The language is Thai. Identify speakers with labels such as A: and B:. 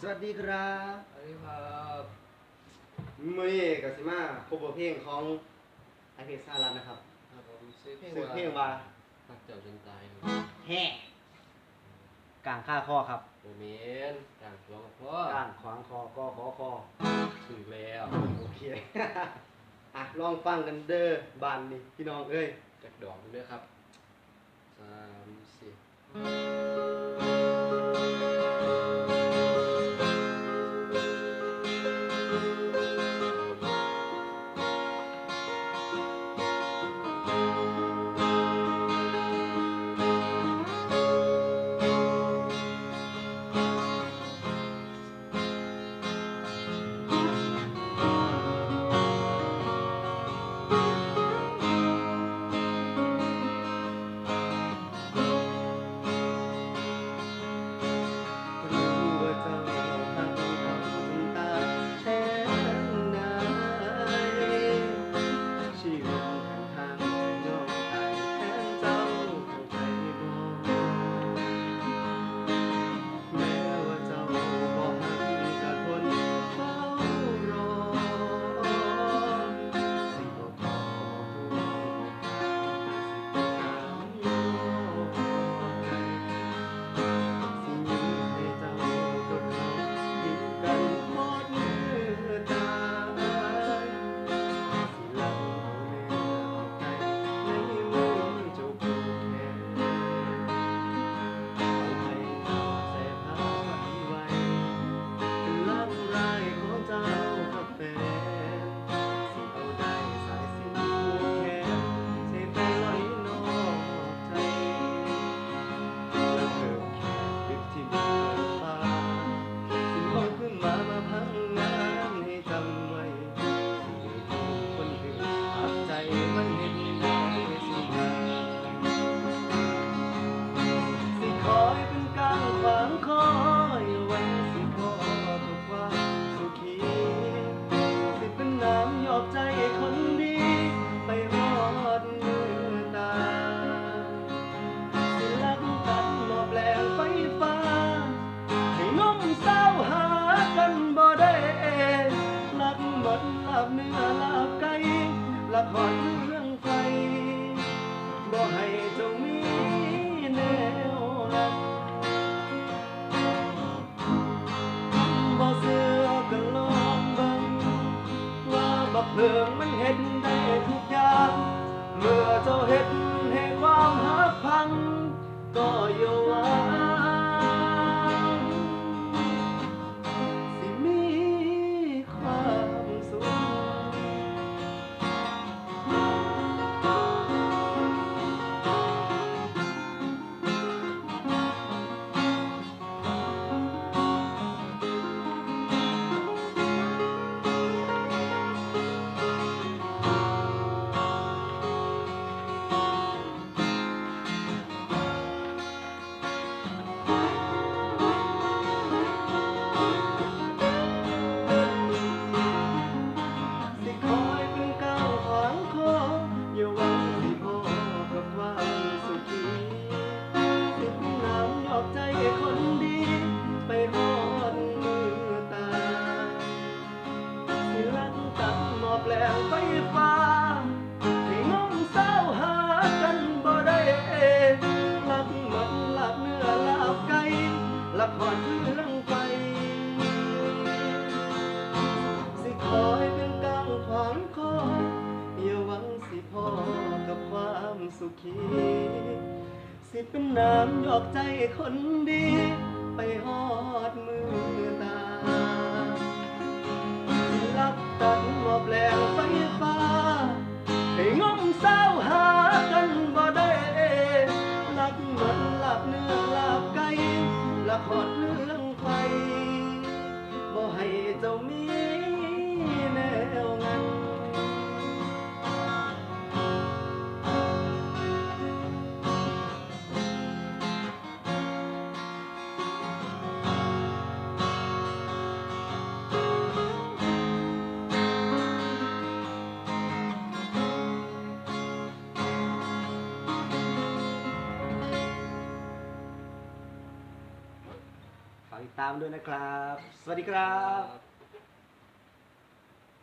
A: สวัสดีครับ
B: สวัสดีครับ
A: มื่อนี้กับสิมาพบบทเพลงของไอเพชรสารัตน์นะครับ
B: ครับผมซื้อเพลง
A: ชื่อ
B: ว่า
A: เพลงว่า
B: หักเจ้าจนตายครับ
A: แห่กลางค่าข้อครับ
B: โอเมนต่างตัวกับพ่อก
A: ลางขวางคอกอขอคอ
B: ถึงแล้ว
A: โอเคอะลองฟังกันเด้อบานนี่พี่น้องเอ้ย
B: จากดอกด้วยครับสามสี่
A: กล เพิงมันเห็นได้ทุกอย่าง เมื่อเจ้าเห็นให้ความหักพัง ก็อย่าวัง แปลงไฟฟ้าให้น้องเศร้าหากันบ่ได้ลักมันลาบเนื้อลาบไก่ละครเรื่องไฟสิคอยเป็นกลางขวางคออย่าหวังสิพอกับความสุขีสิเป็นน้ำหยอกใจคนดี ไปฮอดมือตา มดลาบเนื้อลาบไก่ละครเรื่องไฟบ่ให้เจ้ามีแนวงั้น ติดตามด้วยนะครับ สวัสดีครับ
B: ครับ